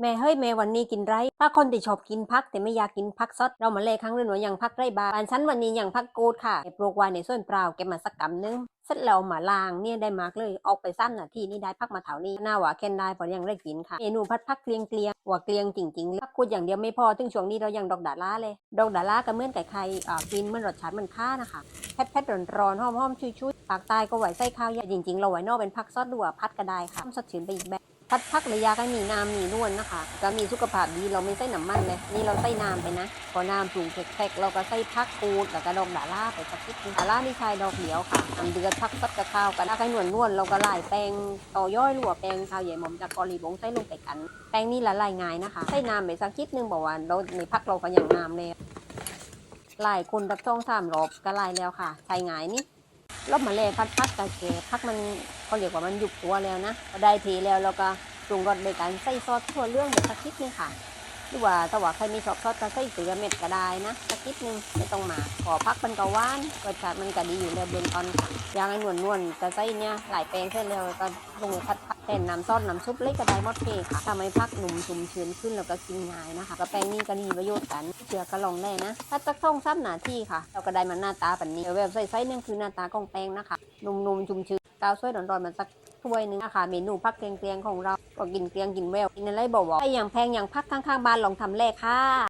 แม่เฮ้ยแม่วันนี้กินไรถ้าคนที่ชอบกินพักแต่ไม่อยากกินพักซดเรามาเลยครั้งเรื่องหนูยังพักไรบาบานฉันวันนี้อยังพักกูดค่ะเก็บปลูกไว้ในส่วนเปล่าเก็บมาสักกำนึงเสร็จแล้วมาล้างเนี่ยได้มากเลยออกไปสั้นนาทีนี่ได้พักมาเถานี้หน้าหวาแคนได้พอยังได้กินค่ะเมนูพัดพักเกลียงเกลียงว่าเกลียงจริงๆพักกูดอย่างเดียวไม่พอถึงช่วงนี้เรายังดอกดาล่าเลย ดอกดาล่าก็เหมือนไก่ไข่อ่ากินเมื่อนรสชาติเหมันค่านะคะแพทแพทร้อนๆหอมๆชุยๆปากใต้ก็ไหวไส้ข้าวยาจริงๆ เราไหวนอกเป็นพักซอสดัวพัดก็ได้ค่ะสดชื่นไปอีกแบบ พัดพักระยะก็มีน้ำมีนวลนะคะ ก็มีสุขภาพดีเราไม่ใส่น้ำมันเลยนี่เราใส่น้ำไปนะพอน้ำปรุงแขกๆเราก็ใส่พักปูดแล้วก็ดอกดาล่าไปสักนิดดาล่านี่ใช้ดอกเดียวค่ะน้ำเดือดพักซัดกระข้าวกันถ้าใครนวลนวลเราก็ไล่แป้งต่อย่อยหรือว่าแป้งข้าวใหญ่หมอมจากกอรีบงใส่ลงไปกัน แป้งนี่ละลายง่ายนะคะใส่น้ำไปสักนิดนึงบอกว่าเราในพักเราก็อย่างน้ำเลยไล่คนตักช่องสามรอบก็ไล่แล้วค่ะใส่ง่ายนี่ รอบมาแลยพัดพักกะเกพักมันเขาเรียกว่ามันหยุบตัวแล้วนะพอได้ทีแล้วเราก็ปรุงรสโดยการใส่ซอสทั่วเรื่องแบบสักนิดนึงค่ะหรือว่าถ้าว่าใครมีชอบซอสก็ใส่เกลือเม็ดก็ได้นะสักนิดนึงไม่ต้องมาขอพักมันก็หวานรสชาติมันก็ดีอยู่แล้วเบื้องต้นอย่างไอ้นวลนวลจะใส่เนี่ยหลายแปลงเสร็จแล้วก็ลงไปพัดพัก แทนน้ำซอสน้ำซุปเล็กก็ได้หมดเพค่ะทำให้พักหนุ่มชุ่มชื้นขึ้นแล้วก็กินง่ายนะคะก็แป้งนี่ก็ดีประโยชน์กันเชื่อก็ลองได้นะถ้าจะต้องซ้ำหนาที่ค่ะ เราก็ได้มันหน้าตาแบบนี้แบบใส่ๆนั่นคือหน้าตาของแป้งนะคะหนุ่มๆชุ่มชื้นกาวสวยร้อนๆมันสักถ้วยหนึงนะคะเมนูพักเกลียงๆของเราก็กินเกลียงกินแววกินอะไรบอกว่าไอ้อย่างแพงอย่างพักข้างๆบ้านลองทำแลกค่ะ